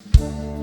ชิ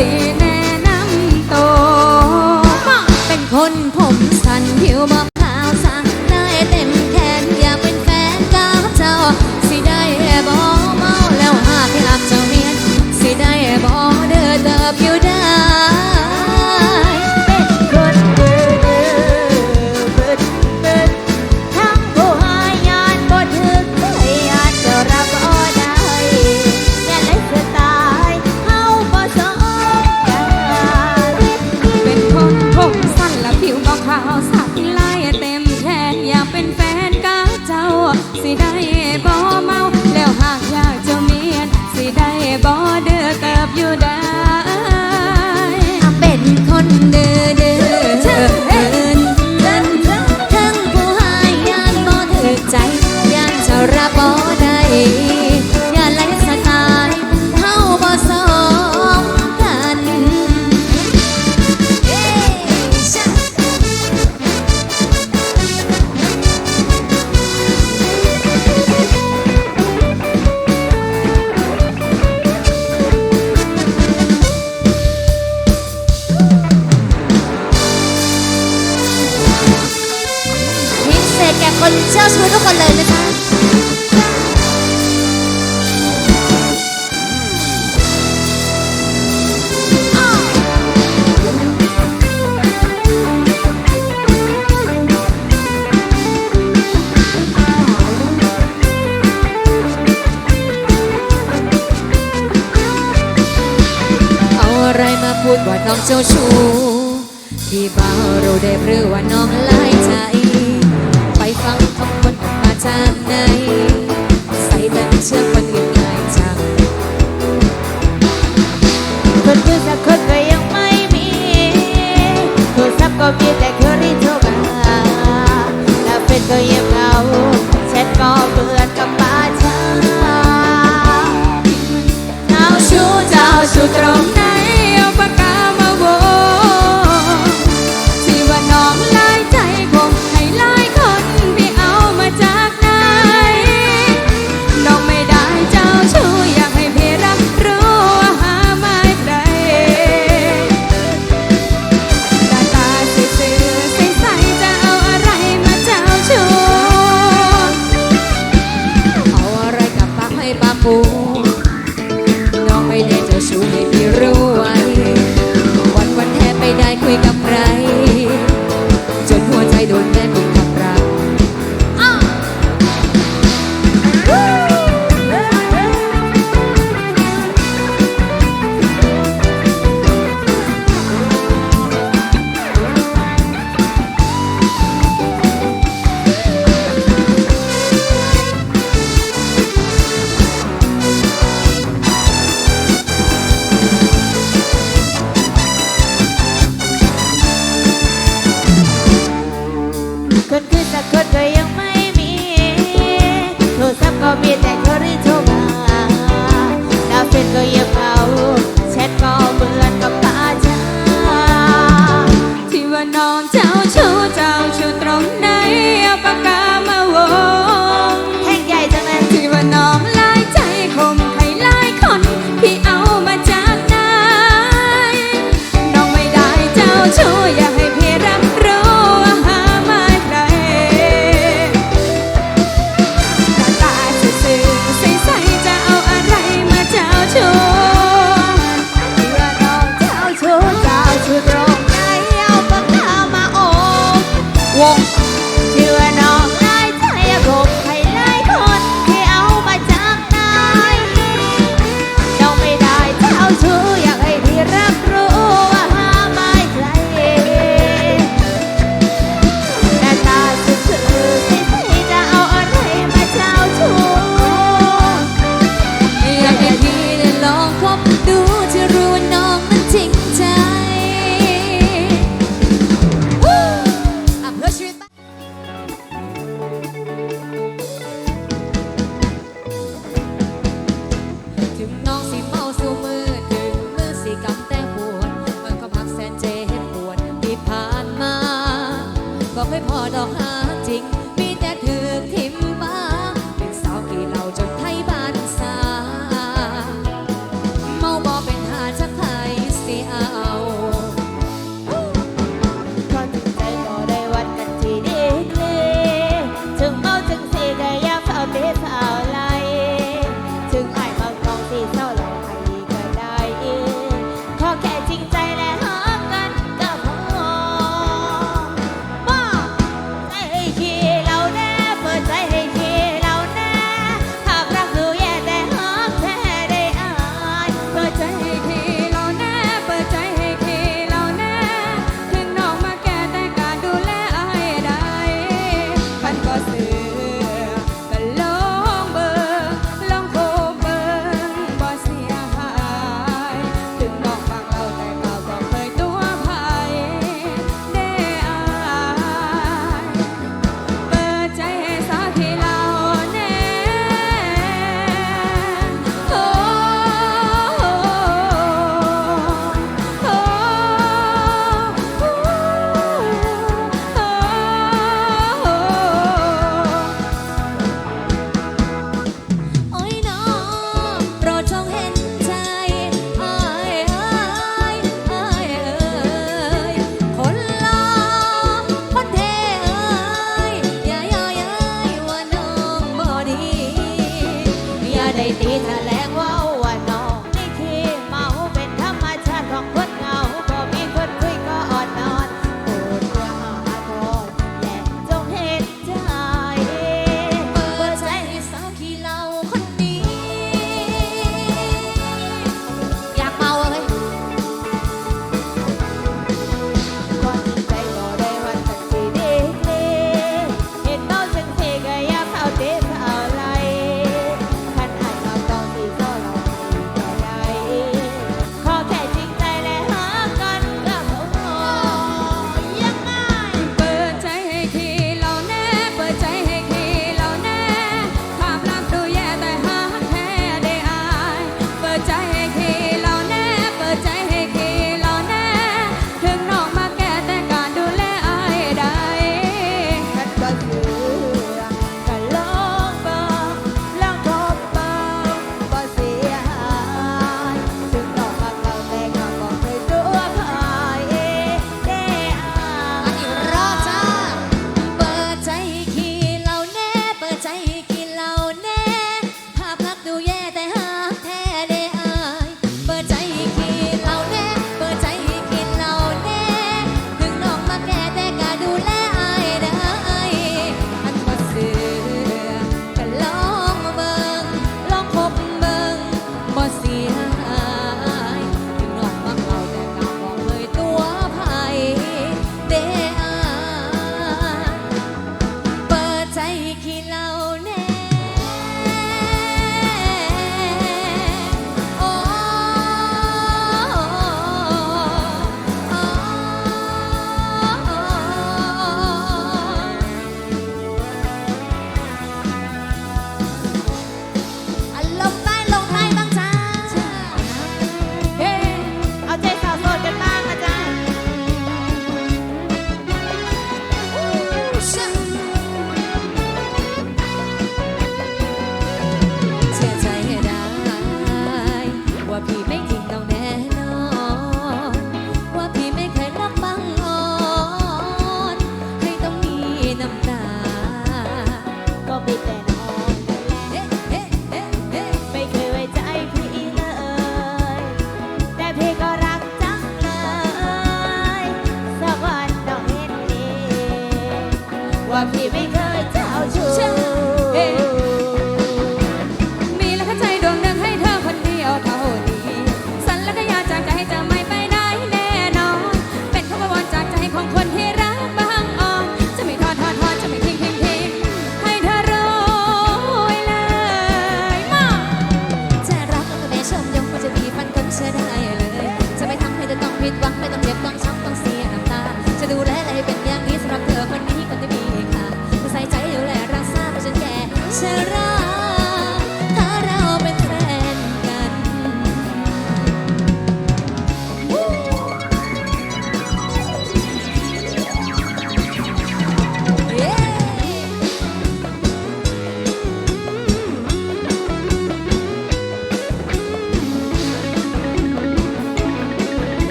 สิแน เจ้าชู้ที่บ่าวเราได้หรือว่าน้องลายใจ ไปฟังคำคนออกมาจากไหนใส่แต่เชื่อคนอื่นลายจังคนดูสักคนก็ยังไม่มีโทรศัพท์ก็มีแต่เคอรี่โทรมาแล้วเป็นก็ยังเหงาแชทก็เปื่อกับป้าช้าเจ้าชู้เจ้าชู้ตรง บอกให้พอดอกหา see.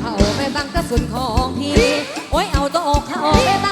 เข้าม่ตั้งกระสุนของพี่ โอ้ยเอาตัวอกเข้าม่ตั้ง